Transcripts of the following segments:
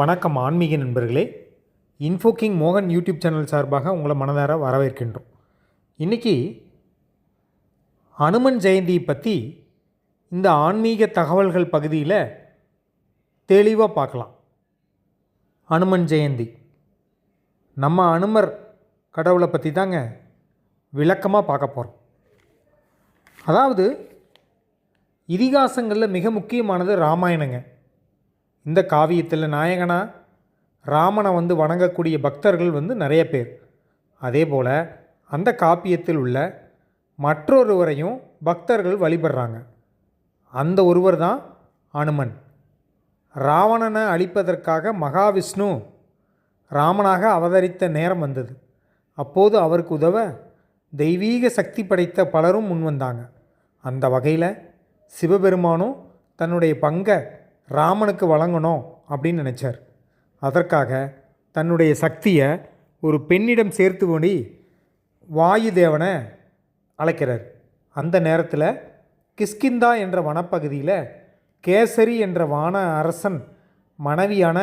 வணக்கம் ஆன்மீக நண்பர்களே. இன்ஃபோகிங் மோகன் யூடியூப் சேனல் சார்பாக உங்களை மனதார வரவேற்கின்றோம். இன்றைக்கி அனுமன் ஜெயந்தியை பற்றி இந்த ஆன்மீக தகவல்கள் பகுதியில் தெளிவாக பார்க்கலாம். அனுமன் ஜெயந்தி நம்ம அனுமர் கடவுளை பற்றி தாங்க விளக்கமாக பார்க்க போகிறோம் அதாவது இதிகாசங்களில் மிக முக்கியமானது ராமாயணங்க. இந்த காவியத்தில் நாயகனா ராமனை வந்து வணங்கக்கூடிய பக்தர்கள் வந்து நிறைய பேர். அதே போல் அந்த காப்பியத்தில் உள்ள மற்றொருவரையும் பக்தர்கள் வழிபடுறாங்க. அந்த ஒருவர் தான் அனுமன். ராவணனை அழிப்பதற்காக மகாவிஷ்ணு ராமனாக அவதரித்த நேரம் வந்தது. அப்போது அவருக்கு உதவ தெய்வீக சக்தி படைத்த பலரும் முன்வந்தாங்க. அந்த வகையில் சிவபெருமானும் தன்னுடைய பங்கை ராமனுக்கு வழங்கணும் அப்படின்னு நினச்சார். அதற்காக தன்னுடைய சக்தியை ஒரு பெண்ணிடம் சேர்த்துபடி வாயு தேவனை அழைக்கிறார். அந்த நேரத்தில் கிஷ்கிந்தா என்ற வனப்பகுதியில் கேசரி என்ற வான அரசன் மனைவியான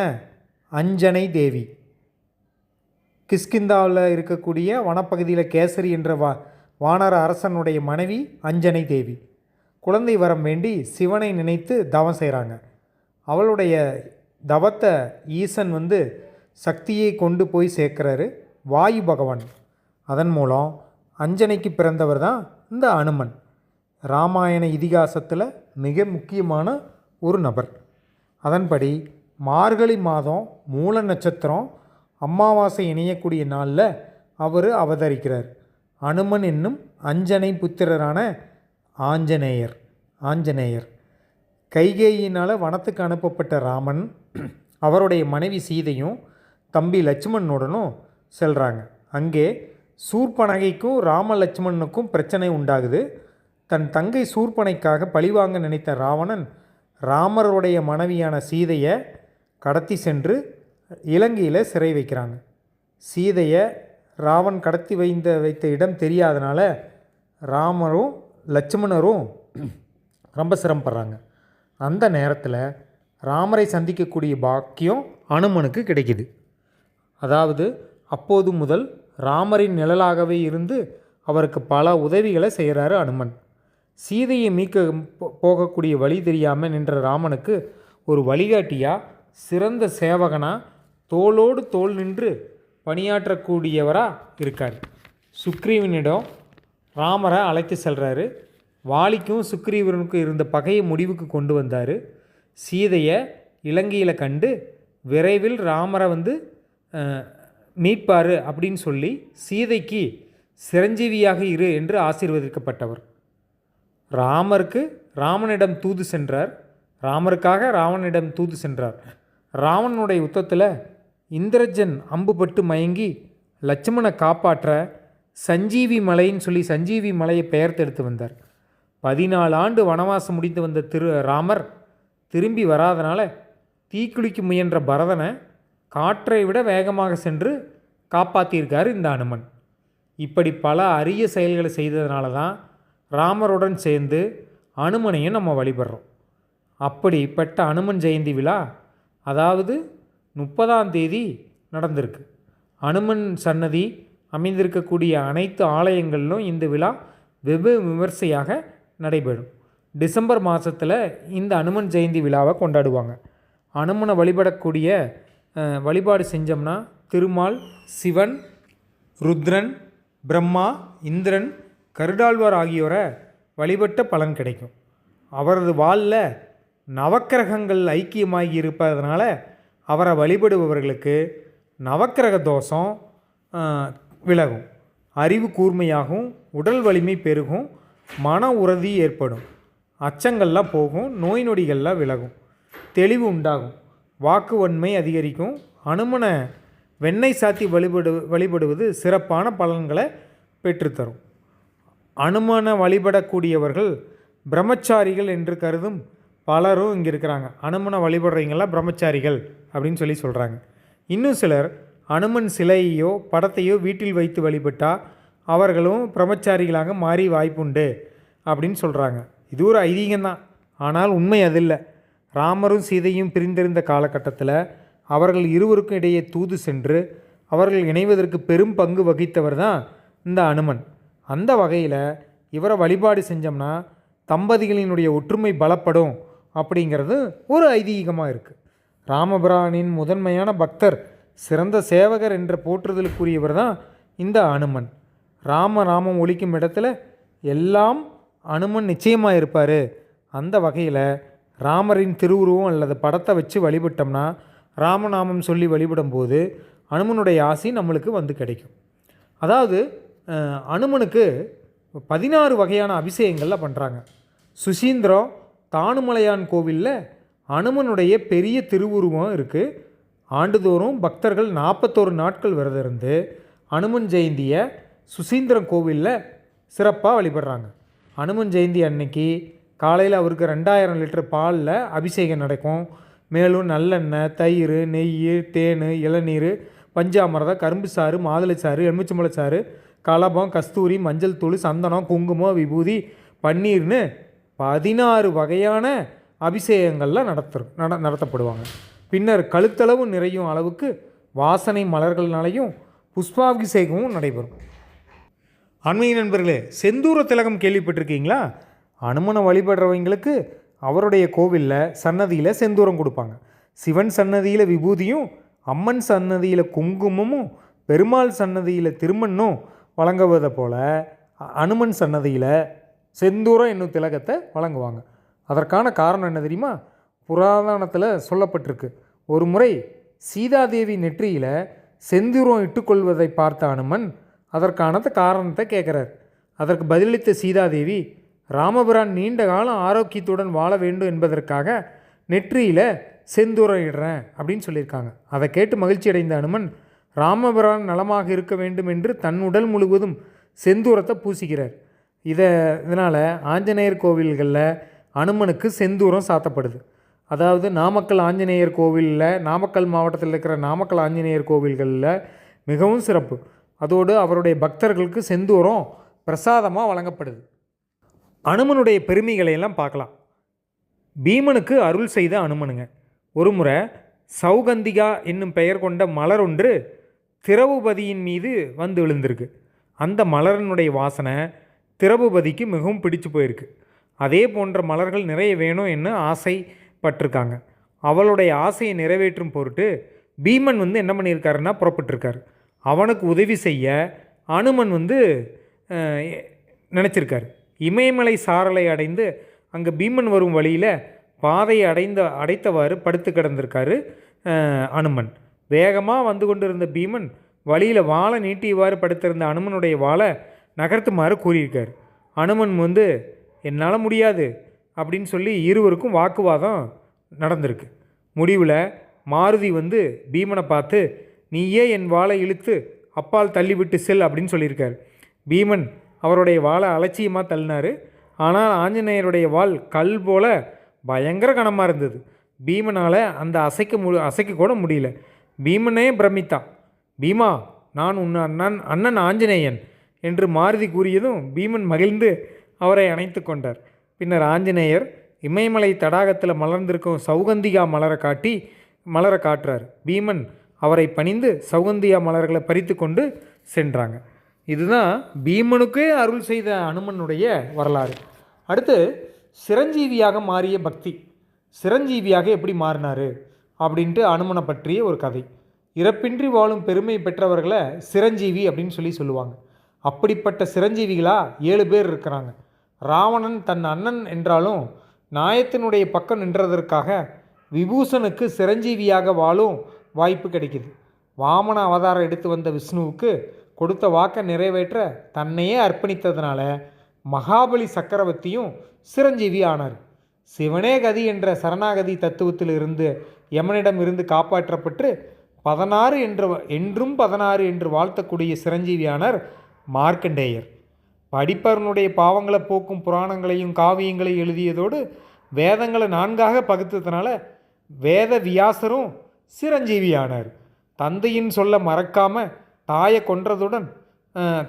அஞ்சனை தேவி. கிஷ்கிந்தாவில் இருக்கக்கூடிய வனப்பகுதியில் கேசரி என்ற வா வானர அரசனுடைய மனைவி அஞ்சனை தேவி. குழந்தை வரம் வேண்டி சிவனை நினைத்து தவம் செய்கிறாங்க அவளுடைய தவத்தை ஈசன் வந்து சக்தியை கொண்டு போய் சேர்க்குறாரு வாயு பகவான். அதன் மூலம் அஞ்சனைக்கு பிறந்தவர் தான் இந்த அனுமன். ராமாயண இதிகாசத்தில் மிக முக்கியமான ஒரு நபர். அதன்படி மார்கழி மாதம் மூல நட்சத்திரம் அமாவாசை இணையக்கூடிய நாளில் அவர் அவதரிக்கிறார். அனுமன் என்னும் அஞ்சனை புத்திரரான ஆஞ்சநேயர். ஆஞ்சநேயர். கைகேயினால் வனத்துக்கு அனுப்பப்பட்ட ராமன் அவருடைய மனைவி சீதையும் தம்பி லட்சுமணனுடனும் செல்கிறாங்க அங்கே சூர்பனகைக்கும் ராம லட்சுமணனுக்கும் பிரச்சனை உண்டாகுது. தன் தங்கை சூர்பனைக்காக பழிவாங்க நினைத்த ராவணன் ராமருடைய மனைவியான சீதையை கடத்தி சென்று இலங்கையில் சிறை வைக்கிறாங்க. சீதையை ராவன் கடத்தி வைந்த வைத்த இடம் தெரியாதனால ராமரும் லட்சுமணரும் ரொம்ப சிரமப்படுறாங்க. அந்த நேரத்தில் ராமரை சந்திக்கக்கூடிய பாக்கியம் அனுமனுக்கு கிடைக்குது. அதாவது அப்போது முதல் ராமரின் நிழலாகவே இருந்து அவருக்கு பல உதவிகளை செய்கிறாரு அனுமன். சீதையை மீட்க போ- போகக்கூடிய வழி தெரியாமல் நின்ற ராமனுக்கு ஒரு வழிகாட்டியாக சிறந்த சேவகனாக தோளோடு தோள் நின்று பணியாற்றக்கூடியவராக இருக்கார். சுக்ரீவனிடம் ராமரை அழைத்து செல்கிறாரு வாலிக்கும் சுக்ரீவனுக்கும் இருந்த பகையை முடிவுக்கு கொண்டு வந்தார். சீதையை இலங்கையில் கண்டு விரைவில் ராமரை வந்து மீட்பார் அப்படின்னு சொல்லி சீதைக்கு சிரஞ்சீவியாக இரு என்று ஆசீர்வதிக்கப்பட்டவர். ராமருக்கு ராமனிடம் தூது சென்றார். ராமருக்காக ராவனிடம் தூது சென்றார். ராவணனுடைய யுத்தத்தில் இந்திரஜன் அம்புபட்டு மயங்கி லட்சுமணை காப்பாற்ற சஞ்சீவி மலைன்னு சொல்லி சஞ்சீவி மலையை பெயர்த்தெடுத்து வந்தார். பதினாலு ஆண்டு வனவாசம் முடித்து வந்த திரு ராமர் திரும்பி வராதனால தீக்குளிக்க முயன்ற பரதனை காற்றை விட வேகமாக சென்று காப்பாற்றியிருக்கார் இந்த அனுமன். இப்படி பல அரிய செயல்களை செய்ததுனால தான் ராமருடன் சேர்ந்து அனுமனையும் நம்ம வழிபடுறோம். அப்படிப்பட்ட அனுமன் ஜெயந்தி விழா அதாவது முப்பதாம் தேதி நடந்திருக்கு. அனுமன் சன்னதி அமைந்திருக்கக்கூடிய அனைத்து ஆலயங்களிலும் இந்த விழா வெவ்வேறு விமர்சையாக நடைபெறும். டிசம்பர் மாதத்தில் இந்த அனுமன் ஜெயந்தி விழாவை கொண்டாடுவாங்க. அனுமனை வழிபடக்கூடிய வழிபாடு செஞ்சோம்னா திருமால் சிவன் ருத்ரன் பிரம்மா இந்திரன் கருடாழ்வார் ஆகியோரை வழிபட்ட பலன் கிடைக்கும். அவரது வாளில் நவக்கிரகங்கள் ஐக்கியமாகி இருப்பதனால அவரை வழிபடுபவர்களுக்கு நவக்கிரக தோஷம் விலகும். அறிவு கூர்மையாகும் உடல் வலிமை பெருகும். மன உறுதி ஏற்படும். அச்சங்கள்லாம் போகும் நோய் நொடிகள்லாம் விலகும். தெளிவு உண்டாகும். வாக்கு வன்மை அதிகரிக்கும். அனுமனை வெண்ணெய் சாத்தி வழிபடு வழிபடுவது சிறப்பான பலன்களை பெற்றுத்தரும். அனுமனை வழிபடக்கூடியவர்கள் பிரம்மச்சாரிகள் என்று கருதும் பலரும் இங்கே இருக்கிறாங்க. அனுமனை வழிபடுறவங்களாம் பிரம்மச்சாரிகள் அப்படின்னு சொல்லி சொல்கிறாங்க இன்னும் சிலர் அனுமன் சிலையையோ படத்தையோ வீட்டில் வைத்து வழிபட்டால் அவர்களும் பிரம்மச்சாரிகளாக மாறி வாய்ப்புண்டு அப்படின்னு சொல்கிறாங்க இது ஒரு ஐதீகம்தான். ஆனால் உண்மை அது இல்லை. ராமரும் சீதையும் பிரிந்திருந்த காலகட்டத்தில் அவர்கள் இருவருக்கும் இடையே தூது சென்று அவர்கள் இணைவதற்கு பெரும் பங்கு வகித்தவர் தான் இந்த அனுமன். அந்த வகையில் இவரை வழிபாடு செஞ்சோம்னா தம்பதிகளினுடைய ஒற்றுமை பலப்படும் அப்படிங்கிறது ஒரு ஐதீகமாக இருக்குது ராமபிரானின் முதன்மையான பக்தர் சிறந்த சேவகர் என்ற போற்றுதலுக்குரியவர் தான் இந்த அனுமன். ராம ராமம் ஒழிக்கும் இடத்துல எல்லாம் அனுமன் நிச்சயமாக இருப்பார் அந்த வகையில் ராமரின் திருவுருவம் அல்லது படத்தை வச்சு வழிபட்டோம்னா ராமநாமம் சொல்லி வழிபடும்போது அனுமனுடைய ஆசி நம்மளுக்கு வந்து கிடைக்கும். அதாவது அனுமனுக்கு பதினாறு வகையான அபிஷேகங்களில் பண்ணுறாங்க சுசீந்திரம் தானுமலையான் கோவிலில் அனுமனுடைய பெரிய திருவுருவம் இருக்குது ஆண்டுதோறும் பக்தர்கள் நாற்பத்தோரு நாட்கள் விரதம் இருந்து அனுமன் ஜெயந்தியை சுசீந்திரம் கோவிலில் சிறப்பாக வழிபடுறாங்க. அனுமன் ஜெயந்தி அன்னைக்கு காலையில் அவருக்கு ரெண்டாயிரம் லிட்டர் பாலில் அபிஷேகம் நடக்கும். மேலும் நல்லெண்ணெய் தயிர் நெய் தேன் இளநீர் பஞ்சாமிரதம் கரும்பு சாறு மாதுளை சாறு எலுமிச்சம்பழ சாறு கலபம் கஸ்தூரி மஞ்சள் தூள் சந்தனம் குங்குமம் விபூதி பன்னீர்னு பதினாறு வகையான அபிஷேகங்கள்லாம் நடத்து நட நடத்தப்படுவாங்க. பின்னர் கழுத்தளவு நிறையும் அளவுக்கு வாசனை மலர்கள்னாலையும் புஷ்பாபிஷேகமும் நடைபெறும். அண்மை நண்பர்களே செந்தூர திலகம் கேள்விப்பட்டிருக்கீங்களா? அனுமனை வழிபடுறவங்களுக்கு அவருடைய கோவிலில் சன்னதியில் செந்தூரம் கொடுப்பாங்க. சிவன் சன்னதியில் விபூதியும் அம்மன் சன்னதியில் குங்குமமும் பெருமாள் சன்னதியில் திருமண்ணும் வழங்குவதை போல் அ- அனுமன் சன்னதியில் செந்தூரம் என்னும் திலகத்தை வழங்குவாங்க. அதற்கான காரணம் என்ன தெரியுமா? புராதனத்தில் சொல்லப்பட்டிருக்கு. ஒரு முறை சீதாதேவி நெற்றியில் செந்தூரம் இட்டுக்கொள்வதை பார்த்த அனுமன் அதற்கான காரணத்தை கேட்குறார். அதற்கு பதிலளித்த சீதாதேவி ராமபுரான் நீண்ட காலம் ஆரோக்கியத்துடன் வாழ வேண்டும் என்பதற்காக நெற்றியில் செந்தூரம் இடுறேன் அப்படின்னு சொல்லியிருக்காங்க. அதை கேட்டு மகிழ்ச்சி அடைந்த அனுமன் ராமபுரான் நலமாக இருக்க வேண்டும் என்று தன் உடல் முழுவதும் செந்தூரத்தை பூசிக்கிறார். இதை இதனால் ஆஞ்சநேயர் கோவில்களில் அனுமனுக்கு செந்தூரம் சாத்தப்படுது. அதாவது நாமக்கல் ஆஞ்சநேயர் கோவிலில் நாமக்கல் மாவட்டத்தில் இருக்கிற நாமக்கல் ஆஞ்சநேயர் கோவில்களில் மிகவும் சிறப்பு. அதோடு அவருடைய பக்தர்களுக்கு செந்தூரம் பிரசாதமாக வழங்கப்படுது. அனுமனுடைய பெருமைகளை எல்லாம் பார்க்கலாம். பீமனுக்கு அருள் செய்த அனுமனுங்க. ஒரு முறை சௌகந்திகா என்னும் பெயர் கொண்ட மலர் ஒன்று திரவுபதியின் மீது வந்து விழுந்திருக்கு. அந்த மலரினுடைய வாசனை திரவுபதிக்கு மிகவும் பிடிச்சு போயிருக்கு. அதே போன்ற மலர்கள் நிறைய வேணும் என்று ஆசைப்பட்டிருக்காங்க. அவளுடைய ஆசையை நிறைவேற்றும் பொருட்டு பீமன் வந்து என்ன பண்ணியிருக்காருன்னா புறப்பட்டிருக்காரு. அவனுக்கு உதவி செய்ய அனுமன் வந்து நினச்சிருக்கார். இமயமலை சாரலை அடைந்து அங்கே பீமன் வரும் வழியில் பாதையை அடைந்த அடைத்தவாறு படுத்து கிடந்திருக்காரு அனுமன். வேகமாக வந்து கொண்டிருந்த பீமன் வழியில் வாழை நீட்டியவாறு படுத்திருந்த அனுமனுடைய வாழை நகர்த்துமாறு கூறியிருக்கார். அனுமன் வந்து என்னால் முடியாது அப்படின்னு சொல்லி இருவருக்கும் வாக்குவாதம் நடந்திருக்கு. முடிவில் மாருதி வந்து பீமனை பார்த்து நீயே என் வாளை இழுத்து அப்பால் தள்ளிவிட்டு செல் அப்படின்னு சொல்லியிருக்கார். பீமன் அவருடைய வாளை அலட்சியமாக தள்ளினார். ஆனால் ஆஞ்சநேயருடைய வாள் கல் போல பயங்கர கனமாக இருந்தது. பீமனால் அந்த அசைக்க மு அசைக்க கூட முடியல. பீமனே பிரமித்தான். பீமா நான் உன் அண்ணன் அண்ணன் ஆஞ்சநேயன் என்று மாருதி கூறியதும் பீமன் மகிழ்ந்து அவரை அணைத்து கொண்டார். பின்னர் ஆஞ்சநேயர் இமயமலை தடாகத்தில் மலர்ந்திருக்கும் சௌகந்திகா மலரை காட்டி மலரை காட்டுறார். பீமன் அவரை பணிந்து சௌகந்தியா மலர்களை பறித்து கொண்டு சென்றாங்க. இதுதான் பீமனுக்கே அருள் செய்த அனுமனுடைய வரலாறு. அடுத்து சிரஞ்சீவியாக மாறிய பக்தி. சிரஞ்சீவியாக எப்படி மாறினார் அப்படின்ட்டு அனுமனை பற்றிய ஒரு கதை. இறப்பின்றி வாழும் பெருமை பெற்றவர்களை சிரஞ்சீவி அப்படின்னு சொல்லி சொல்லுவாங்க. அப்படிப்பட்ட சிரஞ்சீவிகளாக ஏழு பேர் இருக்கிறாங்க. ராவணன் தன் அண்ணன் என்றாலும் நாயத்தினுடைய பக்கம் நின்றதற்காக விபூஷனுக்கு சிரஞ்சீவியாக வாழும் வாய்ப்பு கிடைக்குது. வாமன அவதாரம் எடுத்து வந்த விஷ்ணுவுக்கு கொடுத்த வாக்கை நிறைவேற்ற தன்னையே அர்ப்பணித்ததுனால மகாபலி சக்கரவர்த்தியும் சிரஞ்சீவி ஆனார். சிவனே கதி என்ற சரணாகதி தத்துவத்தில் இருந்து யமனிடம் இருந்து காப்பாற்றப்பட்டு பதினாறு என்று என்றும் பதினாறு என்று வாழ்த்தக்கூடிய சிரஞ்சீவியானர் மார்க்கண்டேயர். படிப்பவனுடைய பாவங்களை போக்கும் புராணங்களையும் காவியங்களையும் எழுதியதோடு வேதங்களை நான்காக பகுத்ததுனால வேத வியாசரும் சிரஞ்சீவியானார். தந்தையின் சொல்ல மறக்காம தாயை கொன்றதுடன்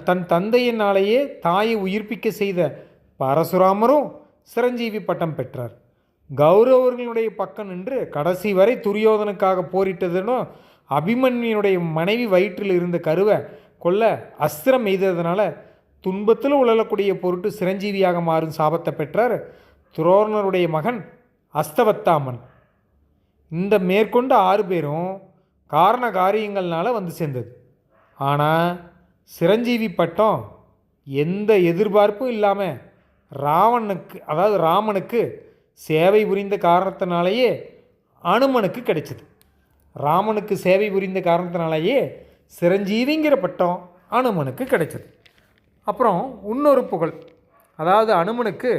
தன் தந்தையினாலேயே தாயை உயிர்ப்பிக்க செய்த பரசுராமரும் சிரஞ்சீவி பட்டம் பெற்றார். கௌரவர்களுடைய பக்கம் நின்று கடைசி வரை துரியோதனுக்காக போரிட்டதுனும் அபிமன்யுனுடைய மனைவி வயிற்றில் இருந்த கருவை கொல்ல அஸ்திரம் எய்ததுனால துன்பத்தில் உழலக்கூடிய பொருட்டு சிரஞ்சீவியாக மாறும் சாபத்தை பெற்றார் துரோணருடைய மகன் அஸ்தவத்தாமன். இந்த மேற்கொண்ட ஆறு பேரும் காரண காரியங்கள்னால் வந்து சேர்ந்தது. ஆனால் சிரஞ்சீவி பட்டம் எந்த எதிர்பார்ப்பும் இல்லாமல் ராவணனுக்கு அதாவது ராமனுக்கு சேவை புரிந்த காரணத்தினாலேயே அனுமனுக்கு கிடைச்சது. ராமனுக்கு சேவை புரிந்த காரணத்தினாலேயே சிரஞ்சீவிங்கிற பட்டம் அனுமனுக்கு கிடைச்சது. அப்புறம் இன்னொரு புகழ். அதாவது அனுமனுக்கு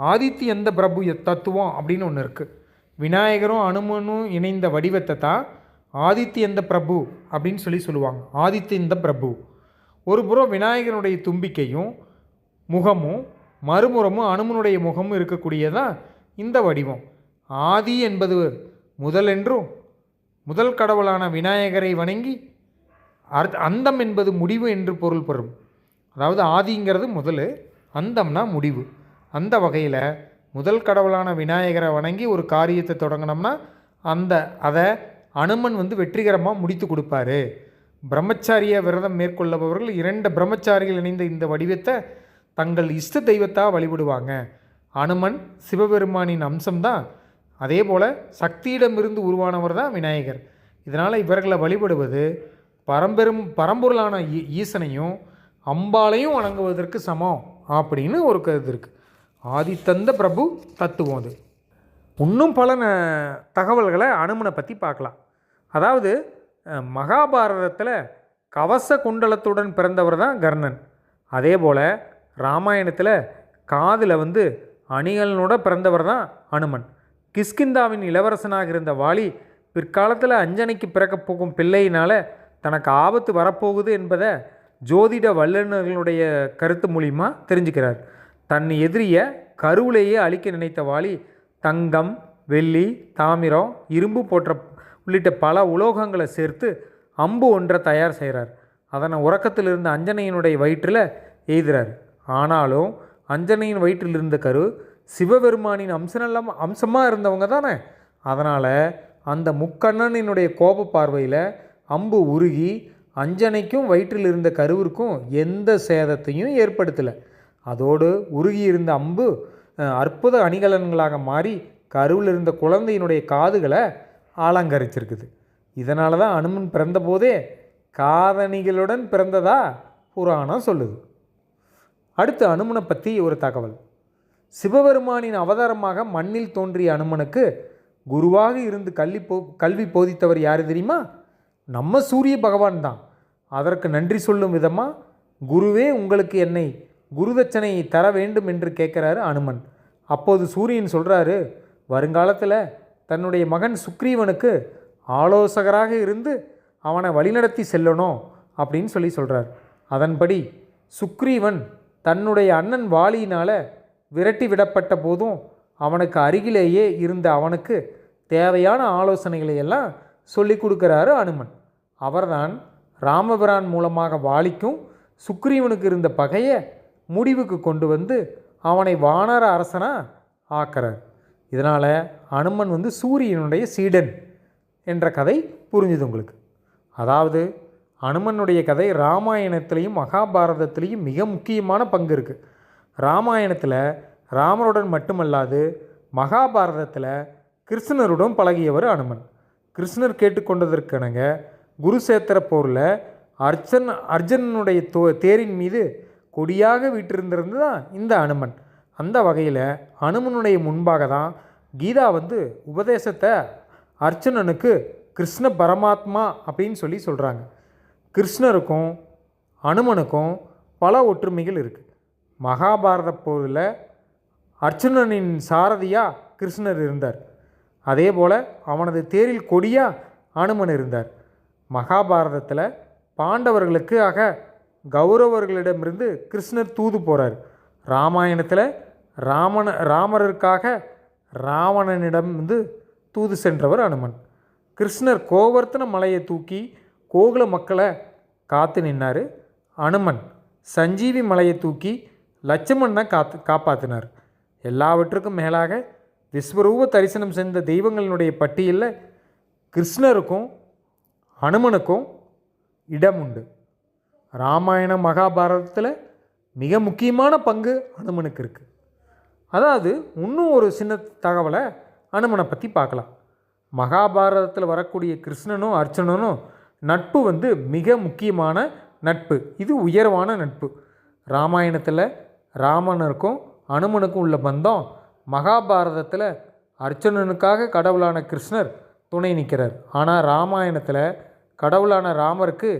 ஆதித்ய எந்த பிரபு தத்துவம் அப்படின்னு ஒன்று இருக்குது விநாயகரும் அனுமனும் இணைந்த வடிவத்தை தான் ஆதித்யந்த பிரபு? அப்படின்னு சொல்லி சொல்லுவாங்க. ஆதித்யந்த பிரபு? ஒரு புறம் விநாயகனுடைய தும்பிக்கையும் முகமும் மறுமுறமும் அனுமனுடைய முகமும் இருக்கக்கூடியதான் இந்த வடிவம். ஆதி என்பது முதலென்றும் முதல் கடவுளான விநாயகரை வணங்கி அர்த் அந்தம் என்பது முடிவு என்று பொருள் பெறும் அதாவது ஆதிங்கிறது முதல் அந்தம்னா முடிவு. அந்த வகையில் முதல் கடவுளான விநாயகரை வணங்கி ஒரு காரியத்தை தொடங்கினோம்னா அந்த அதை அனுமன் வந்து வெற்றிகரமாக முடித்து கொடுப்பாரு. பிரம்மச்சாரிய விரதம் மேற்கொள்ளபவர்கள் இரண்டு பிரம்மச்சாரிகள் இணைந்த இந்த வடிவத்தை தங்கள் இஷ்ட தெய்வத்தாக வழிபடுவாங்க. அனுமன் சிவபெருமானின் அம்சம்தான். அதே போல் சக்தியிடமிருந்து உருவானவர் தான் விநாயகர். இதனால் இவர்களை வழிபடுவது பரம்பெரும் பரம்பொருளான ஈ- ஈசனையும் அம்பாளையும் வணங்குவதற்கு சமம் அப்படின்னு ஒரு கருத்து இருக்குது ஆதித்தந்த பிரபு தத்துவம் அது. இன்னும் பல தகவல்களை அனுமனை பற்றி பார்க்கலாம். அதாவது மகாபாரதத்தில் கவச குண்டலத்துடன் பிறந்தவர் தான் கர்ணன். அதே போல் ராமாயணத்தில் காதில் வந்து அணிகலனோட பிறந்தவர் தான் அனுமன். கிஷ்கிந்தாவின் இளவரசனாக இருந்த வாலி பிற்காலத்தில் அஞ்சனைக்கு பிறக்கப் போகும் பிள்ளையினால் தனக்கு ஆபத்து வரப்போகுது என்பதை ஜோதிட வல்லுநர்களுடைய கருத்து மூலிமா தெரிஞ்சுக்கிறார். தன் எதிரியை கருவிலேயே அழிக்க நினைத்த வாலி தங்கம் வெள்ளி தாமிரம் இரும்பு போன்ற உள்ளிட்ட பல உலோகங்களை சேர்த்து அம்பு ஒன்றை தயார் செய்கிறார். அதனை உறக்கத்தில் இருந்த அஞ்சனையினுடைய வயிற்றில் எய்துறார் ஆனாலும் அஞ்சனையின் வயிற்றில் இருந்த கரு சிவபெருமானின் அம்சநல்லம் அம்சமாக இருந்தவங்க தானே. அதனால் அந்த முக்கண்ணனினுடைய கோப பார்வையில் அம்பு உருகி அஞ்சனைக்கும் வயிற்றில் இருந்த கருவிற்கும் எந்த சேதத்தையும் ஏற்படுத்தலை. அதோடு உருகி இருந்த அம்பு அற்புத அணிகலன்களாக மாறி கருவில் இருந்த குழந்தையினுடைய காதுகளை ஆலங்கரிச்சிருக்குது. இதனால தான் அனுமன் பிறந்தபோதே காதணிகளுடன் பிறந்ததா புராணம் சொல்லுது. அடுத்து அனுமனை பற்றி ஒரு தகவல். சிவபெருமானின் அவதாரமாக மண்ணில் தோன்றிய அனுமனுக்கு குருவாக இருந்து கல்வி போ கல்வி போதித்தவர் யார் தெரியுமா? நம்ம சூரிய பகவான் தான். அதற்கு நன்றி சொல்லும் விதமாக குருவே உங்களுக்கு என்னை குருதட்சணை தர வேண்டும் என்று கேட்குறாரு அனுமன். அப்போது சூரியன் சொல்கிறாரு வருங்காலத்தில் தன்னுடைய மகன் சுக்ரீவனுக்கு ஆலோசகராக இருந்து அவனை வழிநடத்தி செல்லணும் அப்படின்னு சொல்லி சொல்கிறார் அதன்படி சுக்ரீவன் தன்னுடைய அண்ணன் வாலியினால் விரட்டி விடப்பட்ட போதும் அவனுக்கு அருகிலேயே இருந்த அவனுக்கு தேவையான ஆலோசனைகளை எல்லாம் சொல்லி கொடுக்குறாரு அனுமன். அவர்தான் ராமபிரான் மூலமாக வாளிக்கும் சுக்ரீவனுக்கு இருந்த பகையை முடிவுக்கு கொண்டு வந்து அவனை வானர அரசனாக ஆக்கிறார். இதனால் அனுமன் வந்து சூரியனுடைய சீடன் என்ற கதை புரிஞ்சுது உங்களுக்கு. அதாவது அனுமனுடைய கதை ராமாயணத்திலையும் மகாபாரதத்திலையும் மிக முக்கியமான பங்கு இருக்குது ராமாயணத்தில் ராமருடன் மட்டுமல்லாது மகாபாரதத்தில் கிருஷ்ணருடன் பழகியவர் அனுமன். கிருஷ்ணர் கேட்டுக்கொண்டதற்கெனங்க குருசேத்திர போரில் அர்ஜன் அர்ஜுனனுடைய தோ தேரின் மீது கொடியாக வீற்றிருந்திருந்து தான் இந்த அனுமன். அந்த வகையில் அனுமனுடைய முன்பாக தான் கீதா வந்து உபதேசத்தை அர்ச்சுனனுக்கு கிருஷ்ண பரமாத்மா அப்படின்னு சொல்லி சொல்கிறாங்க கிருஷ்ணருக்கும் அனுமனுக்கும் பல ஒற்றுமைகள் இருக்குது மகாபாரத போரில் அர்ச்சுனனின் சாரதியாக கிருஷ்ணர் இருந்தார். அதே போல் அவனது தேரில் கொடியாக அனுமன் இருந்தார். மகாபாரதத்தில் பாண்டவர்களுக்காக கௌரவர்களிடமிருந்து கிருஷ்ணர் தூது போகிறார் ராமாயணத்தில் ராமன ராமருக்காக ராவணனிடம் வந்து தூது சென்றவர் அனுமன். கிருஷ்ணர் கோவர்த்தன மலையை தூக்கி கோகுல மக்களை காத்து நின்னார் அனுமன். சஞ்சீவி மலையை தூக்கி லட்சுமணனை காத்து காப்பாற்றினார் எல்லாவற்றுக்கும் மேலாக விஸ்வரூப தரிசனம் செய்த தெய்வங்களினுடைய பட்டியலில் கிருஷ்ணருக்கும் அனுமனுக்கும் இடம் உண்டு ராமாயண மகாபாரதத்தில் மிக முக்கியமான பங்கு அனுமனுக்கு இருக்குது அதாவது இன்னும் ஒரு சின்ன தகவலை அனுமனை பற்றி பார்க்கலாம். மகாபாரதத்தில் வரக்கூடிய கிருஷ்ணனும் அர்ச்சனனும் நட்பு வந்து மிக முக்கியமான நட்பு. இது உயர்வான நட்பு. ராமாயணத்தில் ராமனுக்கும் அனுமனுக்கும் உள்ள பந்தம் மகாபாரதத்தில் அர்ச்சனனுக்காக கடவுளான கிருஷ்ணர் துணை நிற்கிறார். ஆனால் ராமாயணத்தில் கடவுளான ராமருக்கு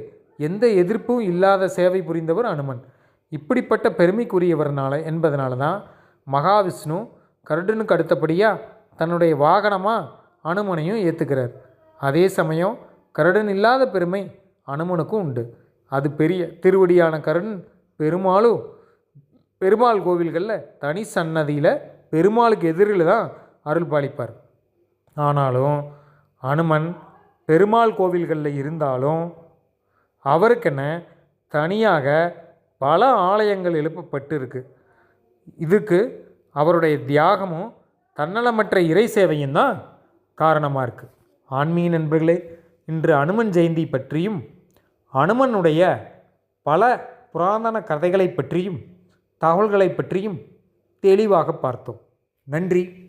எந்த எதிர்ப்பும் இல்லாத சேவை புரிந்தவர் அனுமன். இப்படிப்பட்ட பெருமைக்குரியவர்னால என்பதனால தான் மகாவிஷ்ணு கருடனுக்கு அடுத்தபடியாக தன்னுடைய வாகனமாக அனுமனையும் ஏற்றுக்கிறார் அதே சமயம் கருடன் இல்லாத பெருமை அனுமனுக்கும் உண்டு. அது பெரிய திருவடியான கருடன் பெருமாளும் பெருமாள் கோவில்களில் தனி சன்னதியில் பெருமாளுக்கு எதிரில் தான் அருள் பாலிப்பார். ஆனாலும் அனுமன் பெருமாள் கோவில்களில் இருந்தாலும் அவருக்கென தனியாக பல ஆலயங்கள் எழுப்பப்பட்டு இருக்கு இதுக்கு அவருடைய தியாகமும் தன்னலமற்ற இறை சேவையும் தான் காரணமாக இருக்குது ஆன்மீக நண்பர்களே இன்று அனுமன் ஜெயந்தி பற்றியும் அனுமனுடைய பல புராதன கதைகளை பற்றியும் தகவல்களை பற்றியும் தெளிவாக பார்த்தோம். நன்றி.